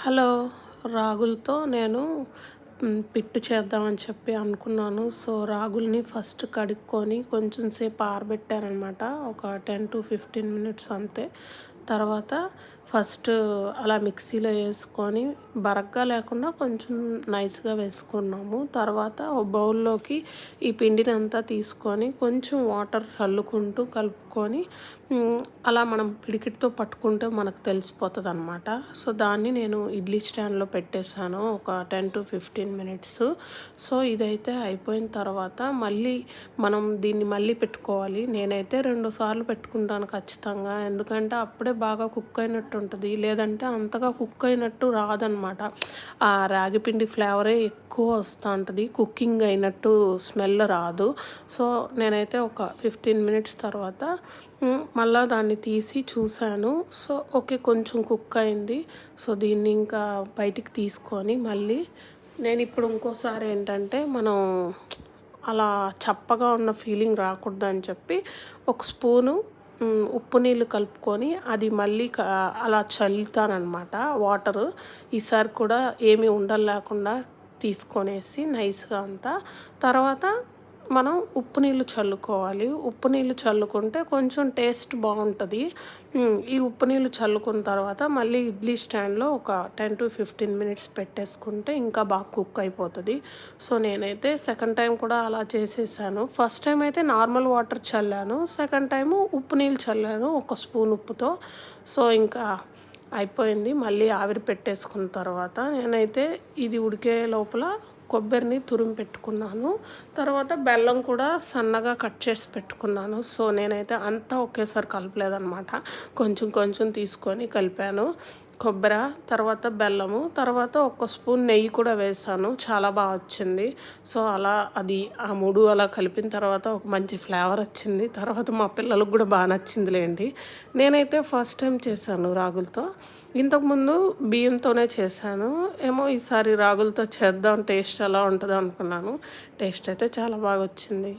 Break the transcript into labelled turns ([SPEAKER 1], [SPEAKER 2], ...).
[SPEAKER 1] Hello రాగులతో నేను పిట్టు చేద్దామని చెప్పి అనుకున్నాను. సో రాగుల్ని ఫస్ట్ కడుక్కొని కొంచెం సేపు ఆరబెట్టానమాట ఒక టెన్ టు ఫిఫ్టీన్ మినిట్స్ అంతే. తర్వాత ఫస్ట్ అలా మిక్సీలో వేసుకొని బరగ్గా లేకుండా కొంచెం నైస్గా వేసుకున్నాము. తర్వాత ఒక బౌల్లోకి ఈ పిండిని అంతా తీసుకొని కొంచెం వాటర్ చల్లుకుంటూ కలుపుకొని అలా మనం పిడికిటితో పట్టుకుంటే మనకు తెలిసిపోతుంది అనమాట సో దాన్ని నేను ఇడ్లీ స్టాండ్లో పెట్టేశాను ఒక ten to fifteen minutes. So ఇదైతే అయిపోయిన తర్వాత మళ్ళీ మనం దీన్ని మళ్ళీ పెట్టుకోవాలి. నేనైతే రెండు సార్లు పెట్టుకుంటాను ఖచ్చితంగా. ఎందుకంటే అప్పుడే బాగా కుక్ అయినట్టు ఉంటుంది. లేదంటే అంతగా కుక్ అయినట్టు రాదనమాట ఆ రాగిపిండి ఫ్లేవరే ఎక్కువ వస్తూ ఉంటుంది. కుకింగ్ అయినట్టు స్మెల్ రాదు. సో నేనైతే ఒక ఫిఫ్టీన్ మినిట్స్ తర్వాత మళ్ళీ దాన్ని తీసి చూశాను. సో ఓకే కొంచెం కుక్ అయింది. సో దీన్ని ఇంకా బయటికి తీసుకొని మళ్ళీ నేను ఇప్పుడు ఇంకోసారి ఏంటంటే మనం అలా చప్పగా ఉన్న ఫీలింగ్ రాకూడదని చెప్పి ఒక స్పూను ఉప్పు నీళ్ళు కలుపుకొని అది మళ్ళీ అలా చల్లుతానమాట వాటరు ఈసారి కూడా ఏమి ఉండలు లేకుండా తీసుకొనేసి నైస్గా అంతా తర్వాత మనం ఉప్పు నీళ్ళు చల్లుకోవాలి. ఉప్పు నీళ్ళు చల్లుకుంటే కొంచెం టేస్ట్ బాగుంటుంది. ఈ ఉప్పు నీళ్ళు చల్లుకున్న తర్వాత మళ్ళీ ఇడ్లీ స్టాండ్లో ఒక టెన్ టు ఫిఫ్టీన్ మినిట్స్ పెట్టేసుకుంటే ఇంకా బాగా కుక్ అయిపోతుంది. సో నేనైతే సెకండ్ టైం కూడా అలా చేసేసాను. ఫస్ట్ టైం అయితే నార్మల్ వాటర్ చల్లాను. సెకండ్ టైము ఉప్పు నీళ్ళు చల్లాను ఒక స్పూన్ ఉప్పుతో. సో ఇంకా అయిపోయింది. మళ్ళీ ఆవిరి పెట్టేసుకున్న తర్వాత నేనైతే ఇది ఉడికే లోపల కొబ్బరిని తురిమి పెట్టుకున్నాను. తర్వాత బెల్లం కూడా సన్నగా కట్ చేసి పెట్టుకున్నాను. సో నేనైతే అంతా ఒకేసారి కలపలేదన్నమాట. కొంచెం కొంచెం తీసుకొని కలిపాను. కొబ్బరి తర్వాత బెల్లము తర్వాత ఒక స్పూన్ నెయ్యి కూడా వేసాను. చాలా బాగా వచ్చింది. సో అలా అది ఆ మూడు అలా కలిపిన తర్వాత ఒక మంచి ఫ్లేవర్ వచ్చింది. తర్వాత మా పిల్లలకు కూడా బాగా నచ్చిందిలేండి. నేనైతే ఫస్ట్ టైం చేశాను రాగులతో. ఇంతకుముందు బియ్యంతోనే చేశాను. ఏమో ఈసారి రాగులతో చేద్దాం టేస్ట్ ఎలా ఉంటుందో అనుకున్నాను. టేస్ట్ అయితే చాలా బాగా వచ్చింది.